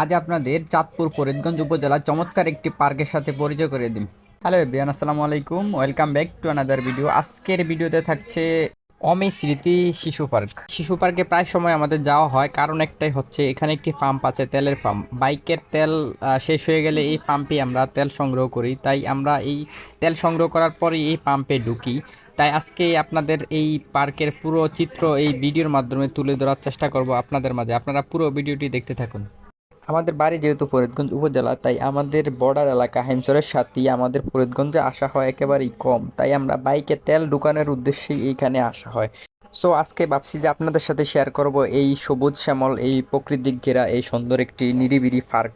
আজ আপনাদের চাঁদপুর ফরিদগঞ্জ উপজেলার চমৎকার একটি পার্কের সাথে পরিচয় করে দিন। হ্যালো এভিয়ান আসসালামু আলাইকুম। Welcome back to another video আজকের ভিডিওতে থাকছে অমি স্মৃতি শিশু পার্ক। শিশু পার্কে প্রায় সময় আমাদের যাওয়া হয়। কারণ একটাই হচ্ছে, এখানে একটি পাম্প আছে, তেলের পাম্প বাইকের তেল শেষ হয়ে গেলে এই পাম্পে আমরা তেল সংগ্রহ করি। তাই আমরা এই তেল সংগ্রহ করার পরে এই পাম্পে ঢুকি। তাই আজকে আপনাদের এই পার্কের পুরো চিত্র এই ভিডিওর মাধ্যমে তুলে ধরার চেষ্টা করব আপনাদের মাঝে। আপনারা পুরো ভিডিওটি দেখতে থাকুন। আমাদের বাড়ি যেহেতু ফরিদগঞ্জ উপজেলা, তাই আমাদের বর্ডার এলাকা হেমচরের সাথেই আমাদের ফরিদগঞ্জে আসা হয় একেবারেই কম। তাই আমরা বাইকে তেল ঢুকানোর উদ্দেশ্যেই এইখানে আসা হয়। সো আজকে ভাবছি যে আপনাদের সাথে শেয়ার করব এই সবুজ শ্যামল, এই প্রকৃতিক ঘেরা, এই সুন্দর একটি নিরিবিলি পার্ক।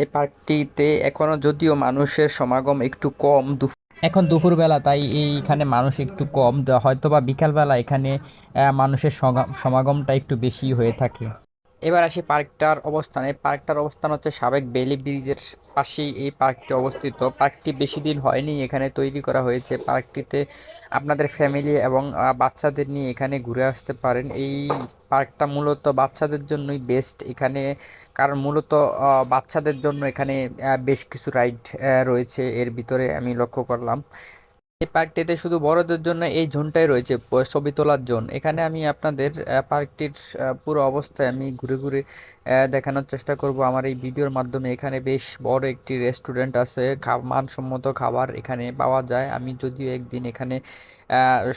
এই পার্কটিতে এখনও যদিও মানুষের সমাগম একটু কম এখন দুপুরবেলা, তাই এইখানে মানুষ একটু কম। হয়তো বা বিকালবেলা এখানে মানুষের সমাগমটা একটু বেশি হয়ে থাকে। এবার আসি পার্কটার অবস্থান। পার্কটার অবস্থান হচ্ছে সাবেক বেলি ব্রিজের পাশেই এই পার্কটি অবস্থিত। পার্কটি বেশি দিন হয়নি, এখানে তৈরি করা হয়েছে। পার্কটিতে আপনাদের ফ্যামিলি এবং বাচ্চাদের নিয়ে এখানে ঘুরে আসতে পারেন। এই পার্কটা মূলত বাচ্চাদের জন্যই বেস্ট এখানে, কারণ মূলত বাচ্চাদের জন্য এখানে বেশ কিছু রাইড রয়েছে। এর ভিতরে আমি লক্ষ্য করলাম। এই পার্কটিতে শুধু বড়দের জন্য এই জোনটাই রয়েছে ছবি তোলার জোন। এখানে আমি আপনাদের পার্কটির পুরো অবস্থায় আমি ঘুরে ঘুরে দেখানোর চেষ্টা করব। আমার এই ভিডিওর মাধ্যমে এখানে বেশ বড় একটি রেস্টুরেন্ট আছে মানসম্মত খাবার এখানে পাওয়া যায়। আমি যদিও একদিন এখানে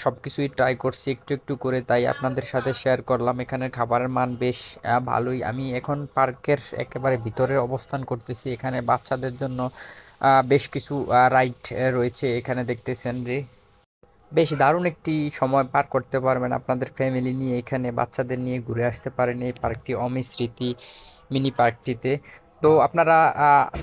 সব কিছুই ট্রাই করছি একটু একটু করে, তাই আপনাদের সাথে শেয়ার করলাম। এখানের খাবারের মান বেশ ভালোই। আমি এখন পার্কের একেবারে ভিতরে অবস্থান করতেছি। এখানে বাচ্চাদের জন্য বেশ কিছু রাইড রয়েছে। এখানে দেখতেছেন যে বেশ দারুণ একটি সময় পার করতে পারবেন আপনাদের ফ্যামিলি নিয়ে এখানে, বাচ্চাদের নিয়ে ঘুরে আসতে পারেন এই পার্কটি অমিস্মৃতি মিনি পার্কটিতে তো আপনারা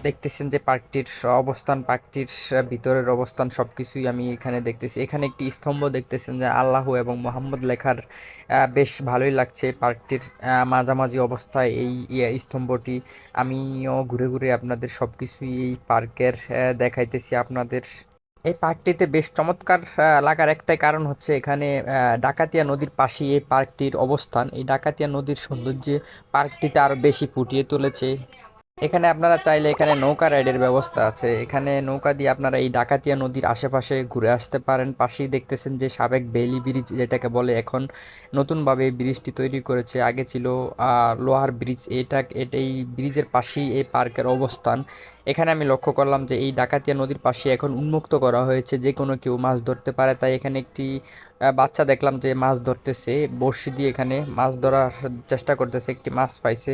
দেখতেছেন যে পার্কটির অবস্থান, পার্কটির ভিতরের অবস্থান সব কিছুই আমি এখানে দেখতেছি। এখানে একটি স্তম্ভ দেখতেছেন যে আল্লাহ এবং মোহাম্মদ লেখার বেশ ভালোই লাগছে পার্কটির মাঝামাঝি অবস্থায় এই স্তম্ভটি। আমিও ঘুরে ঘুরে আপনাদের সব কিছুই এই পার্কের দেখাইতেছি আপনাদের। এই পার্কটিতে বেশ চমৎকার লাগার একটাই কারণ হচ্ছে এখানে ডাকাতিয়া নদীর পাশেই এই পার্কটির অবস্থান। এই ডাকাতিয়া নদীর সৌন্দর্যে পার্কটিতে আরও বেশি ফুটিয়ে তুলেছে। এখানে আপনারা চাইলে এখানে নৌকা রাইডের ব্যবস্থা আছে। এখানে নৌকা দিয়ে আপনারা এই ডাকাতিয়া নদীর আশেপাশে ঘুরে আসতে পারেন। পাশেই দেখতেছেন যে সাবেক বেলি ব্রিজ, যেটাকে বলে এখন নতুনভাবে এই ব্রিজটি তৈরি করেছে। আগে ছিল লোহার ব্রিজ। এটা এই ব্রিজের পাশেই এই পার্কের অবস্থান। এখানে আমি লক্ষ্য করলাম যে এই ডাকাতিয়া নদীর পাশে এখন উন্মুক্ত করা হয়েছে। যে কোনো কেউ মাছ ধরতে পারে। তাই এখানে একটি বাচ্চা দেখলাম যে মাছ ধরতেছে। বড়শি দিয়ে এখানে মাছ ধরার চেষ্টা করতেছে। একটি মাছ পাইছে।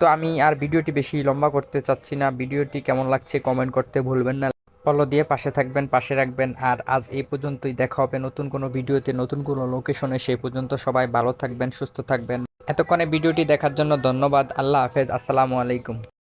তো আমি আর ভিডিওটি বেশি লম্বা করতে চাচ্ছি না। ভিডিওটি কেমন লাগছে কমেন্ট করতে ভুলবেন না। ফলো দিয়ে পাশে থাকবেন, পাশে রাখবেন। আর আজ এই পর্যন্তই। দেখা হবে নতুন কোনো ভিডিওতে, নতুন কোনো লোকেশনে সেই পর্যন্ত সবাই ভালো থাকবেন, সুস্থ থাকবেন। এতক্ষণে ভিডিওটি দেখার জন্য ধন্যবাদ। আল্লাহ হাফেজ। আসসালামু আলাইকুম।